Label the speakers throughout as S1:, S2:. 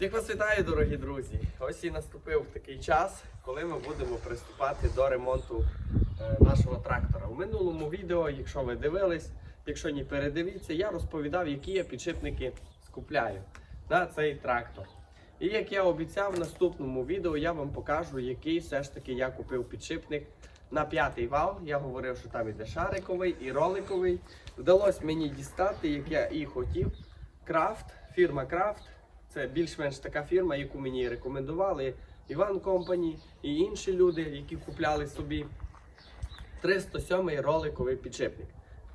S1: Всіх вас вітаю, дорогі друзі! Ось і наступив такий час, коли ми будемо приступати до ремонту е, нашого трактора. У минулому відео, якщо ви дивились, якщо ні передивіться, я розповідав, які я підшипники скупляю на цей трактор. І як я обіцяв, в наступному відео я вам покажу, який все ж таки я купив підшипник на п'ятий вал. Я говорив, що там іде шариковий і роликовий. Вдалося мені дістати, як я і хотів. Крафт, фірма Крафт. Це більш-менш така фірма, яку мені рекомендували Іван Компані і інші люди, які купляли собі 307 роликовий підшипник.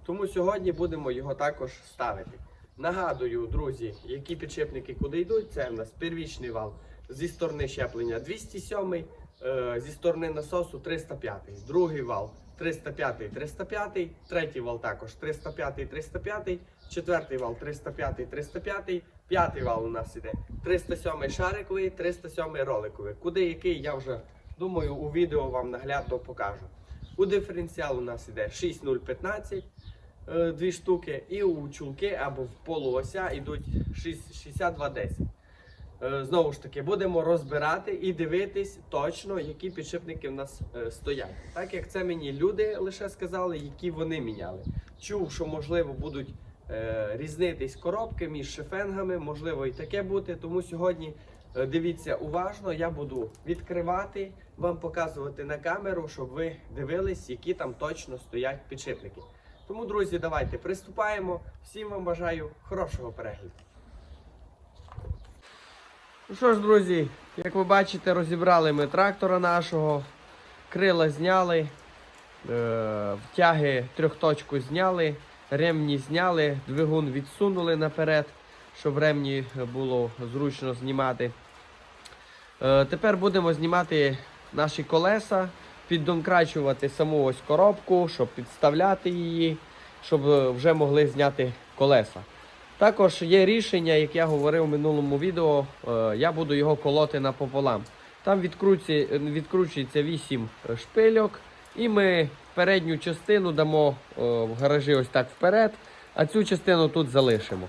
S1: Тому сьогодні будемо його також ставити. Нагадую, друзі, які підшипники куди йдуть. Це в нас первічний вал зі сторони щеплення 207, е, зі сторони насосу 305, другий вал 305, 305, третій вал також 305, 305, четвертий вал 305, 305, п'ятий вал у нас іде 307 шариковий, 307 роликовий. Куди який я вже думаю у відео вам наглядно покажу. У диференціал у нас іде 6015 е, дві штуки, і у чулки або в полуося йдуть 6210. Е, Знову ж таки, будемо розбирати і дивитись точно, які підшипники в нас е, стоять. Так як це мені люди лише сказали, які вони міняли. Чув, що можливо будуть різнитись коробки між шифенгами, можливо і таке бути. Тому сьогодні е, дивіться уважно, я буду відкривати, вам показувати на камеру, щоб ви дивились, які там точно стоять підшипники. Тому, друзі, давайте приступаємо. Всім вам бажаю хорошого перегляду. Ну що ж, друзі, як ви бачите, розібрали ми трактора нашого, крила зняли, е, втяги трьохточку зняли, ремні зняли, двигун відсунули наперед, щоб ремні було зручно знімати. Е, тепер будемо знімати наші колеса, піддонкрачувати саму ось коробку, щоб підставляти її, щоб е, вже могли зняти колеса. Також є рішення, як я говорив в минулому відео, е, я буду його колоти напополам. Там відкручується 8 шпильок, і ми передню частину дамо е, в гаражі ось так вперед, а цю частину тут залишимо.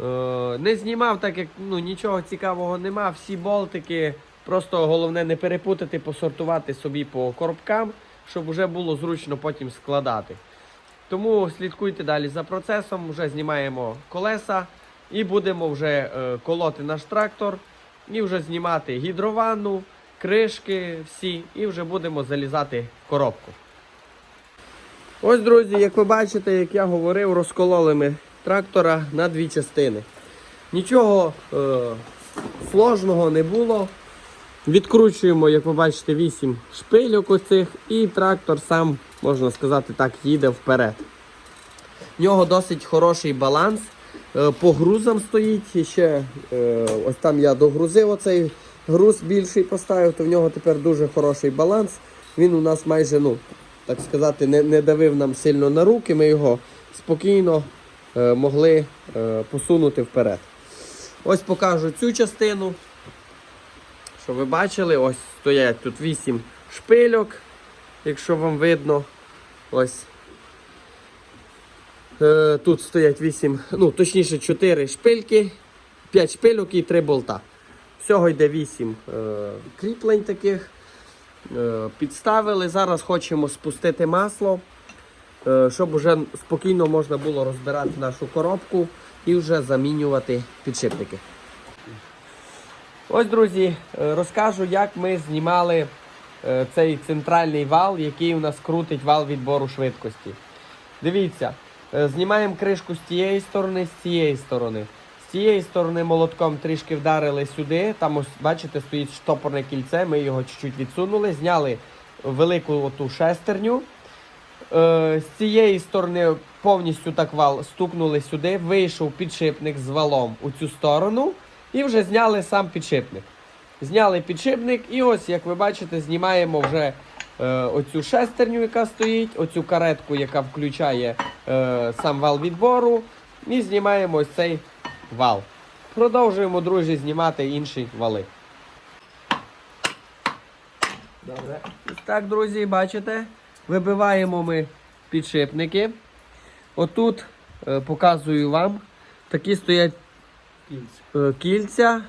S1: Е, Не знімав, так як ну, нічого цікавого нема. Всі болтики. Просто головне не перепутати, посортувати собі по коробкам, щоб вже було зручно потім складати. Тому слідкуйте далі за процесом, вже знімаємо колеса і будемо вже е, колоти наш трактор, і вже знімати гідрованну, кришки всі, і вже будемо залізати в коробку. Ось, друзі, як ви бачите, як я говорив, розкололи ми трактора на дві частини. Нічого е, сложного не було. Відкручуємо, як ви бачите, 8 шпильок оцих, і трактор сам, можна сказати так, їде вперед. В нього досить хороший баланс. Е, По грузам стоїть. Ще е, ось там я догрузив оцей груз більший поставив, то в нього тепер дуже хороший баланс. Він у нас майже, ну, так сказати, не, не давив нам сильно на руки. Ми його спокійно е, могли е, посунути вперед. Ось покажу цю частину. Що ви бачили, ось стоять тут 8 шпильок, якщо вам видно. Ось. Е, тут стоять 8, ну точніше 4 шпильки, 5 шпильок і 3 болта. Всього йде 8 е, кріплень таких. Е, підставили. Зараз хочемо спустити масло, е, щоб вже спокійно можна було розбирати нашу коробку і вже замінювати підшипники. Ось, друзі, розкажу, як ми знімали цей центральний вал, який у нас крутить вал відбору швидкості. Дивіться, знімаємо кришку з тієї сторони, з цієї сторони. Цієї сторони молотком трішки вдарили сюди. Там, ось, бачите, стоїть штопорне кільце, ми його чуть-чуть відсунули, зняли велику оту шестерню. Е, з цієї сторони повністю так вал стукнули сюди, вийшов підшипник з валом у цю сторону і вже зняли сам підшипник. Зняли підшипник, і ось, як ви бачите, знімаємо вже е, оцю шестерню, яка стоїть, оцю каретку, яка включає е, сам вал відбору, і знімаємо ось цей вал. Продовжуємо, друзі, знімати інші вали. Добре. Так, друзі, бачите, вибиваємо ми підшипники. Отут е, показую вам, такі стоять
S2: Кільця.
S1: е, кільця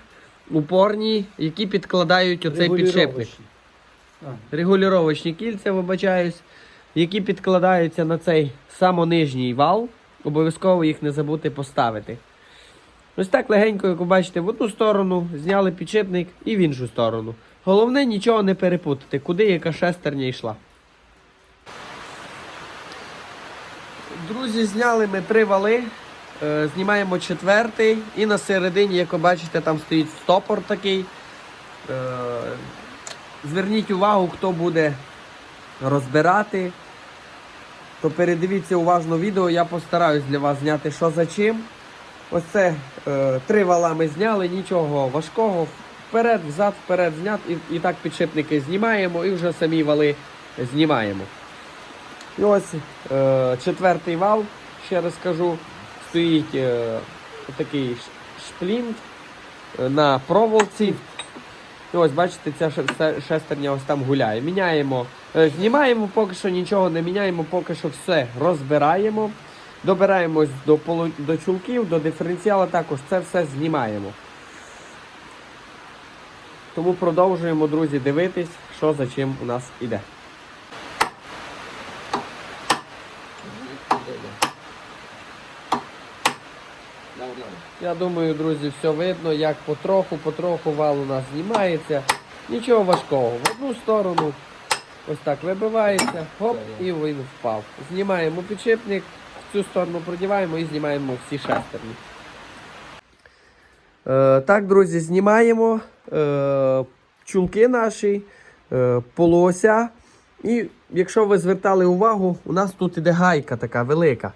S1: упорні, які підкладають оцей підшипник.
S2: Регулюровочні.
S1: Кільця, вибачаюсь, які підкладаються на цей самонижній вал. Обов'язково їх не забути поставити. Ось так легенько, як ви бачите, в одну сторону зняли підшипник і в іншу сторону. Головне нічого не перепутати, куди яка шестерня йшла. Друзі, зняли ми три вали. Е, знімаємо четвертий і на середині, як ви бачите, там стоїть стопор такий. Е, Зверніть увагу, хто буде розбирати. То передивіться уважно відео, я постараюсь для вас зняти, що за чим. Ось це е, три вала ми зняли, нічого важкого. Вперед, взад, вперед знят. І, і так підшипники знімаємо і вже самі вали знімаємо. І ось е, четвертий вал, ще раз кажу, стоїть е, такий шплінт е, на проволоці. І ось бачите, ця шестерня ось там гуляє. Міняємо, е, знімаємо, поки що нічого не міняємо, поки що все розбираємо. Добираємось до, полу- до чулків, до диференціала також це все знімаємо. Тому продовжуємо, друзі, дивитись, що за чим у нас іде. Я думаю, друзі, все видно, як потроху, потроху вал у нас знімається. Нічого важкого. В одну сторону ось так вибивається, хоп, і він впав. Знімаємо підшипник, цю сторону продіваємо і знімаємо всі шестерні. Е, так, друзі, знімаємо е, чулки наші, е, полося. І якщо ви звертали увагу, у нас тут іде гайка така велика.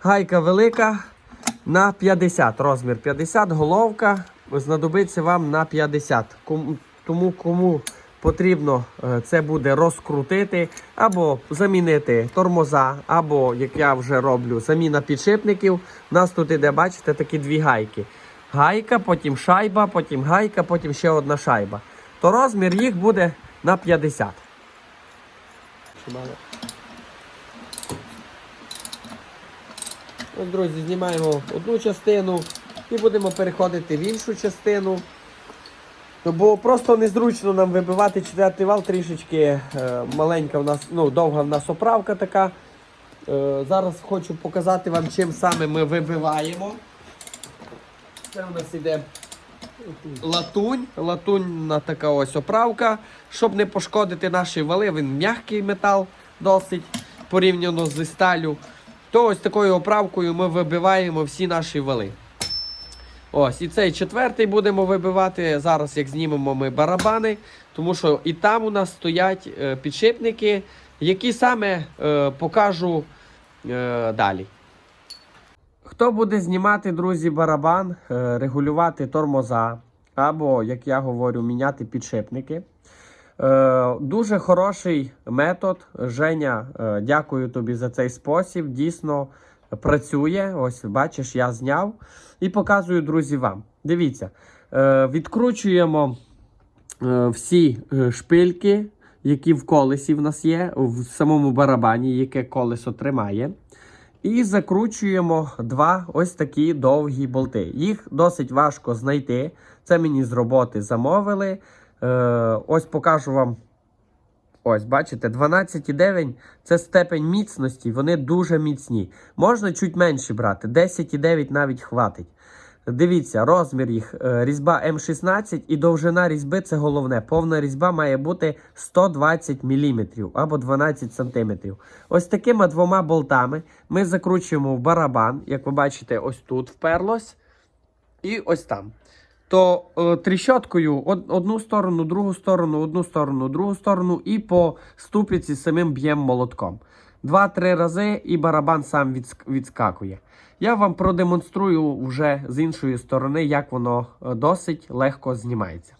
S1: Гайка велика на 50, розмір 50, головка знадобиться вам на 50. Кому- Тому кому потрібно е, це буде розкрутити, або замінити тормоза, або, як я вже роблю, заміна підшипників. У нас тут іде, бачите, такі дві гайки. Гайка, потім шайба, потім гайка, потім ще одна шайба. То розмір їх буде на 50. Чимало. Друзі, знімаємо одну частину і будемо переходити в іншу частину. Ну, Бо просто незручно нам вибивати четвертий вал, трішечки е, маленька в нас, ну, довга в нас оправка така. Е, зараз хочу показати вам, чим саме ми вибиваємо. Це у нас іде латунь. Латунна така ось оправка. Щоб не пошкодити наші вали, він м'який метал досить порівняно зі сталю. То ось такою оправкою ми вибиваємо всі наші вали. Ось, і цей четвертий будемо вибивати. Зараз, як знімемо ми барабани, тому що і там у нас стоять е, підшипники, які саме е, покажу е, далі. Хто буде знімати, друзі, барабан, е, регулювати тормоза, або, як я говорю, міняти підшипники. Е, Дуже хороший метод. Женя, е, дякую тобі за цей спосіб. Дійсно працює. Ось бачиш, я зняв і показую, друзі, вам. Дивіться, е, відкручуємо е, всі е, шпильки, які в колесі в нас є, в самому барабані, яке колесо тримає. І закручуємо два ось такі довгі болти. Їх досить важко знайти. Це мені з роботи замовили. Ось покажу вам. Ось, бачите, 12,9 це степень міцності, вони дуже міцні. Можна чуть менше брати, 10,9 навіть хватить. Дивіться, розмір їх е, різьба М16 і довжина різьби це головне. Повна різьба має бути 120 мм або 12 см. Ось такими двома болтами ми закручуємо в барабан. Як ви бачите, ось тут вперлось. І ось там. То е, тріщоткою од- одну сторону, другу сторону, одну сторону, другу сторону, і по ступиці самим б'ємо молотком. Два-три рази і барабан сам відск- відскакує. Я вам продемонструю вже з іншої сторони, як воно е, досить легко знімається.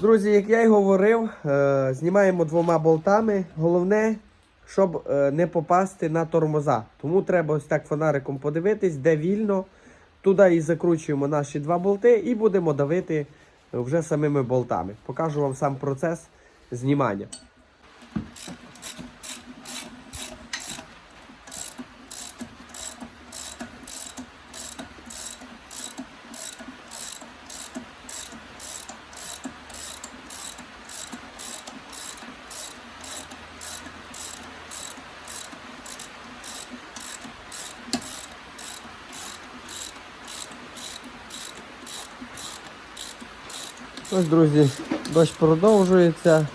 S1: Друзі, як я й говорив, е, знімаємо двома болтами. Головне, щоб е, не попасти на тормоза. Тому треба ось так фонариком подивитись, де вільно. Туди і закручуємо наші два болти і будемо давити вже самими болтами. Покажу вам сам процес знімання. Ось, друзі, дощ продовжується.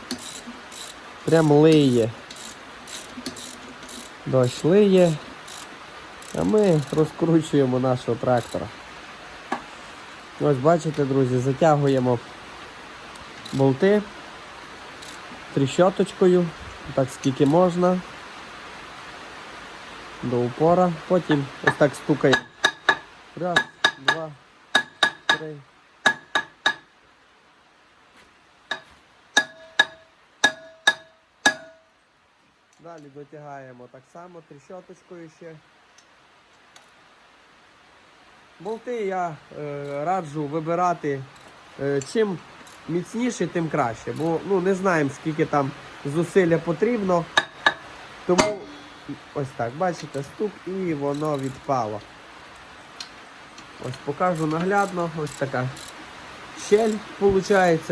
S1: Прям лиє. Дощ лиє. А ми розкручуємо нашого трактора. Ось бачите, друзі, затягуємо болти тріщоточкою, так скільки можна. До упора. Потім ось так стукаємо. Раз, два, три. Далі дотягаємо так само тріщоточкою ще. Болти я е, раджу вибирати е, чим міцніше, тим краще. Бо ну, не знаємо, скільки там зусилля потрібно. Тому ось так, бачите, стук і воно відпало. Ось покажу наглядно, ось така щель виходить.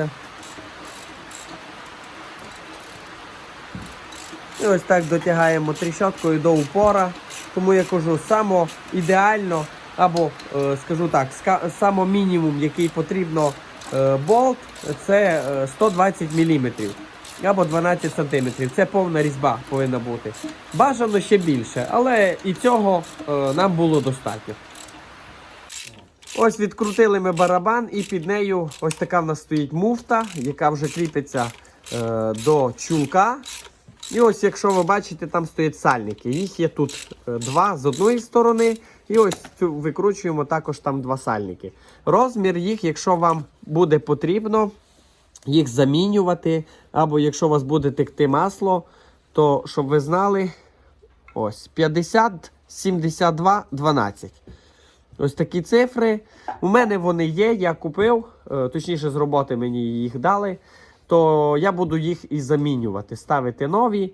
S1: І ось так дотягаємо тріщоткою до упора. Тому я кажу, само ідеально, або е, скажу так, само мінімум, який потрібно е, болт, це е, 120 мм або 12 см. Це повна різьба повинна бути. Бажано ще більше, але і цього е, нам було достатньо. Ось відкрутили ми барабан, і під нею ось така в нас стоїть муфта, яка вже кріпиться е, до чулка. І ось, якщо ви бачите, там стоять сальники. Їх є тут е, два з одної сторони, і ось цю викручуємо також там два сальники. Розмір їх, якщо вам буде потрібно, їх замінювати, або якщо у вас буде текти масло, то щоб ви знали, ось 50, 72, 12. Ось такі цифри. У мене вони є, я купив, е, точніше, з роботи мені їх дали. То я буду їх і замінювати, ставити нові.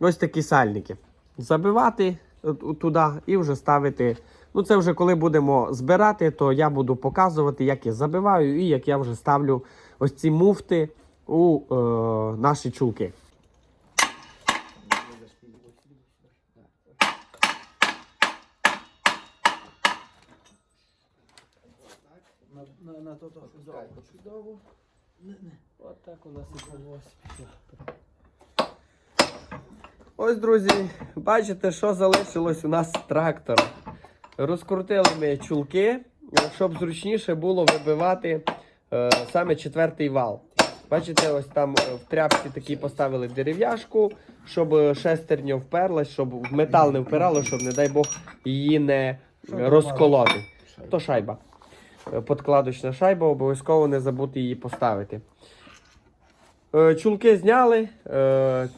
S1: Ось такі сальники. Забивати е, туди і вже ставити. Ну, це вже коли будемо збирати, то я буду показувати, як я забиваю і як я вже ставлю ось ці муфти у е, наші чулки.
S2: На, на, на то, то чудово.
S1: От так у нас і полось. Ось, друзі, бачите, що залишилось у нас з трактора. Розкрутили ми чулки, щоб зручніше було вибивати е, саме четвертий вал. Бачите, ось там е, в тряпці такі поставили дерев'яшку, щоб е, шестерня вперлась, щоб в метал не впирало, щоб, не дай Бог, її не розколоти. То шайба. Е, Подкладочна шайба, обов'язково не забути її поставити. Е, Чулки зняли, е,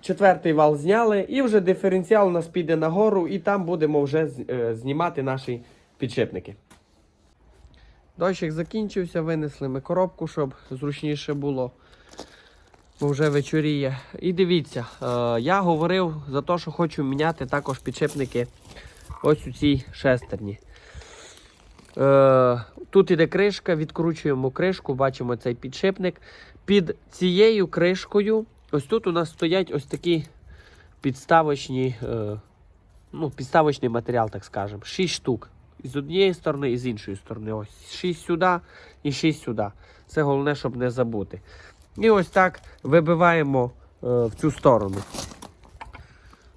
S1: четвертий вал зняли, і вже диференціал у нас піде нагору, і там будемо вже знімати наші підшипники. Дощик закінчився, винесли ми коробку, щоб зручніше було. Бо вже вечоріє. І дивіться, я говорив за те, що хочу міняти також підшипники ось у цій шестерні. Е, тут іде кришка, відкручуємо кришку, бачимо цей підшипник. Під цією кришкою, ось тут у нас стоять ось такі підставочні, е, ну, підставочний матеріал, так скажемо. 6 штук. З однієї сторони, і з іншої сторони. Ось 6 сюди і 6 сюди. Це головне, щоб не забути. І ось так вибиваємо е, в цю сторону.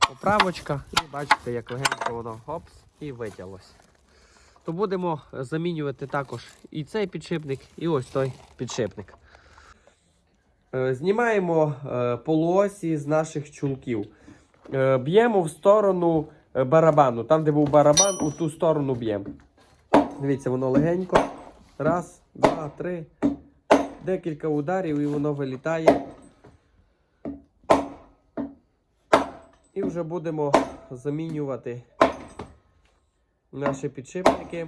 S1: Поправочка. І бачите, як легенько воно хопс і витяглось. То будемо замінювати також і цей підшипник, і ось той підшипник. Е, Знімаємо е, полуосі з наших чулків. Е, Б'ємо в сторону барабану. Там, де був барабан, у ту сторону б'ємо. Дивіться, воно легенько. Раз, два, три. Декілька ударів і воно вилітає. І вже будемо замінювати наші підшипники.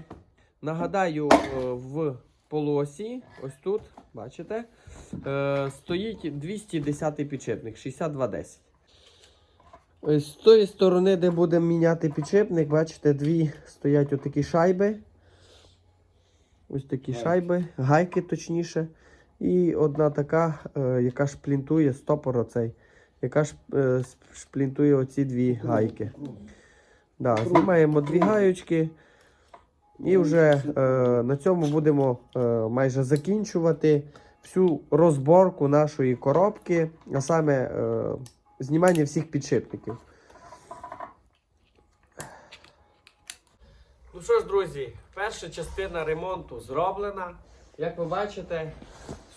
S1: Нагадаю, е, в полуосі, ось тут, бачите, е, стоїть 210 підшипник, 6210. Ось з тої сторони, де будемо міняти підшипник, бачите, дві стоять отакі шайби. Ось такі
S2: Гайки.
S1: шайби, гайки точніше. І одна така, е, яка шплінтує стопор оцей, яка шплінтує оці дві гайки. Да, знімаємо дві гаючки І вже е, на цьому будемо е, майже закінчувати всю розборку нашої коробки, а саме е, знімання всіх підшипників. Ну що ж, друзі, перша частина ремонту зроблена. Як ви бачите,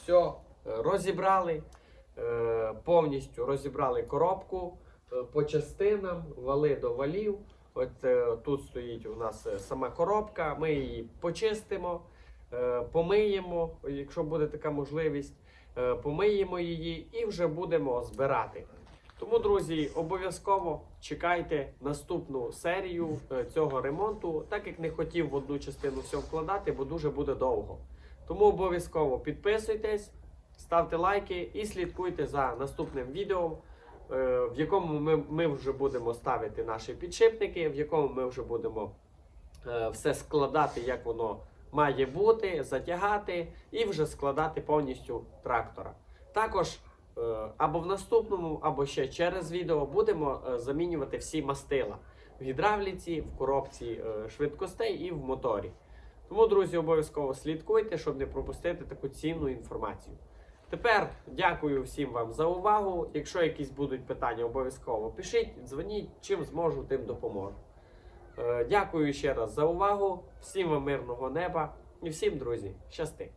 S1: все розібрали, е, повністю розібрали коробку е, по частинам, вали до валів. От е, тут стоїть у нас е, сама коробка, ми її почистимо, е, помиємо, якщо буде така можливість, помиємо її і вже будемо збирати. Тому, друзі, обов'язково чекайте наступну серію цього ремонту, так як не хотів в одну частину все вкладати, бо дуже буде довго. Тому обов'язково підписуйтесь, ставте лайки і слідкуйте за наступним відео, в якому ми, ми вже будемо ставити наші підшипники, в якому ми вже будемо е, все складати, як воно має бути, затягати і вже складати повністю трактора. Також е, або в наступному, або ще через відео будемо е, замінювати всі мастила в гідравліці, в коробці е, швидкостей і в моторі. Тому, друзі, обов'язково слідкуйте, щоб не пропустити таку цінну інформацію. Тепер дякую всім вам за увагу. Якщо якісь будуть питання, обов'язково пишіть, дзвоніть, чим зможу, тим допоможу. Е, Дякую ще раз за увагу. Всім вам мирного неба і всім, друзі, щасти!